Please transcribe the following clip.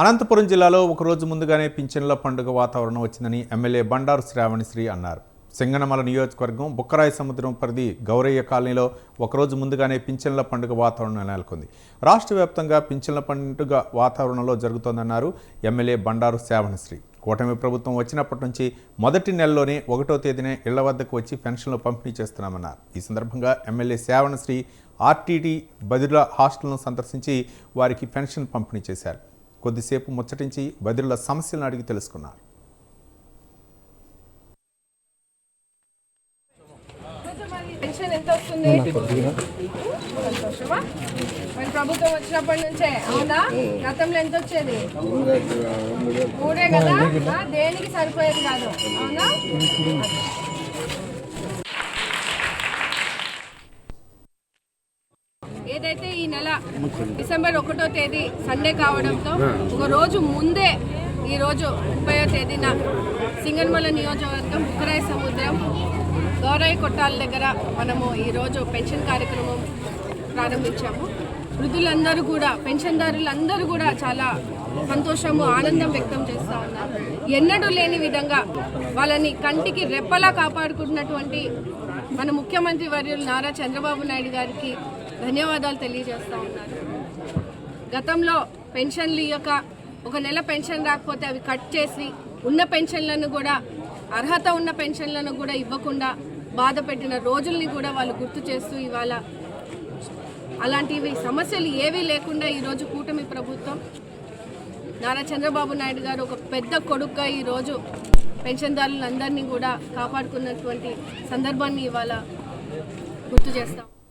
అనంతపురం జిల్లాలో ఒకరోజు ముందుగానే పింఛన్ల పండుగ వాతావరణం వచ్చిందని ఎమ్మెల్యే బండారు శ్రావణిశ్రీ అన్నారు. సింగనమల నియోజకవర్గం బుక్కరాయ సముద్రం పరిధి గౌరయ్య కాలనీలో ఒకరోజు ముందుగానే పింఛన్ల పండుగ వాతావరణం నెలకొంది. రాష్ట్ర వ్యాప్తంగా పింఛన్ల పండుగ వాతావరణంలో జరుగుతోందన్నారు ఎమ్మెల్యే బండారు శ్రావణశ్రీ. కూటమి ప్రభుత్వం వచ్చినప్పటి నుంచి మొదటి నెలలోనే ఒకటో తేదీనే ఇళ్ళ వద్దకు వచ్చి పెన్షన్లు పంపిణీ చేస్తున్నామన్నారు. ఈ సందర్భంగా ఎమ్మెల్యే శ్రావణశ్రీ ఆర్టీడీ బదిరుల హాస్టల్ను సందర్శించి వారికి పెన్షన్ పంపిణీ చేశారు. కొద్దిసేపు ముచ్చటించి బదిరుల సమస్యలను అడిగి తెలుసుకున్నారు. పెన్షన్ ఎంత వస్తుంది? సంతోషమా? మరి ప్రభుత్వం వచ్చినప్పటి నుంచే అవునా? గతంలో ఎంత వచ్చేది? మూడే కదా? దేనికి సరిపోయేది కాదు. అవునా? ఏదైతే ఈ నెల డిసెంబర్ ఒకటో తేదీ సండే కావడంతో ఒక రోజు ముందే ఈ రోజు ముప్పయో తేదీన సింగన్మల నియోజకవర్గం బుక్కరాయ సముద్రం గౌరయ్య కొట్టాల దగ్గర మనము ఈరోజు పెన్షన్ కార్యక్రమం ప్రారంభించాము. వృద్ధులందరూ కూడా పెన్షన్దారులందరూ కూడా చాలా సంతోషము ఆనందం వ్యక్తం చేస్తూ ఉన్నారు. ఎన్నడూ లేని విధంగా వాళ్ళని కంటికి రెప్పలా కాపాడుకుంటున్నటువంటి మన ముఖ్యమంత్రి వర్యులు నారా చంద్రబాబు నాయుడు గారికి ధన్యవాదాలు తెలియజేస్తూ ఉన్నారు గతంలో పెన్షన్లు ఇవ్వక ఒక నెల పెన్షన్ రాకపోతే అవి కట్ చేసి ఉన్న పెన్షన్లను కూడా అర్హత ఉన్న పెన్షన్లను కూడా ఇవ్వకుండా బాధ పెట్టిన రోజుల్ని కూడా వాళ్ళు గుర్తు చేస్తూ ఇవాళ అలాంటివి సమస్యలు ఏవీ లేకుండా ఈరోజు కూటమి ప్రభుత్వం నారా చంద్రబాబు నాయుడు గారు ఒక పెద్ద కొడుకుగా ఈరోజు పెన్షన్దారులందరినీ కూడా కాపాడుకున్నటువంటి సందర్భాన్ని ఇవాళ గుర్తు చేస్తాం